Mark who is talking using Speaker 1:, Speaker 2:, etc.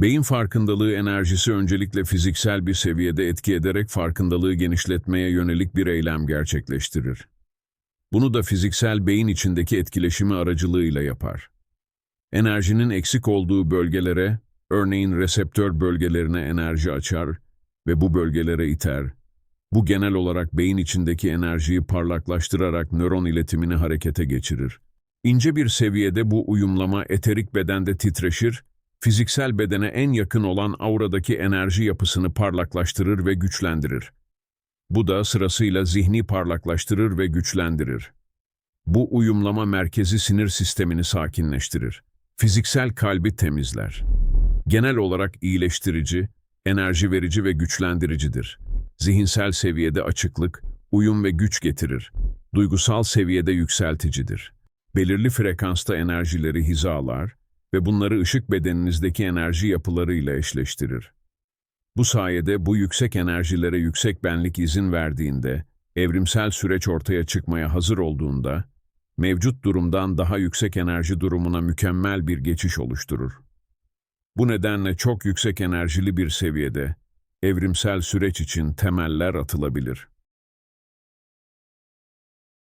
Speaker 1: Beyin farkındalığı enerjisi öncelikle fiziksel bir seviyede etki ederek farkındalığı genişletmeye yönelik bir eylem gerçekleştirir. Bunu da fiziksel beyin içindeki etkileşimi aracılığıyla yapar. Enerjinin eksik olduğu bölgelere, örneğin reseptör bölgelerine enerji açar ve bu bölgelere iter. Bu genel olarak beyin içindeki enerjiyi parlaklaştırarak nöron iletimini harekete geçirir. İnce bir seviyede bu uyumlama eterik bedende titreşir, fiziksel bedene en yakın olan auradaki enerji yapısını parlaklaştırır ve güçlendirir. Bu da sırasıyla zihni parlaklaştırır ve güçlendirir. Bu uyumlama merkezi sinir sistemini sakinleştirir. Fiziksel kalbi temizler. Genel olarak iyileştirici, enerji verici ve güçlendiricidir. Zihinsel seviyede açıklık, uyum ve güç getirir. Duygusal seviyede yükselticidir. Belirli frekansta enerjileri hizalar ve bunları ışık bedeninizdeki enerji yapılarıyla eşleştirir. Bu sayede bu yüksek enerjilere yüksek benlik izin verdiğinde, evrimsel süreç ortaya çıkmaya hazır olduğunda, mevcut durumdan daha yüksek enerji durumuna mükemmel bir geçiş oluşturur. Bu nedenle çok yüksek enerjili bir seviyede, evrimsel süreç için temeller atılabilir.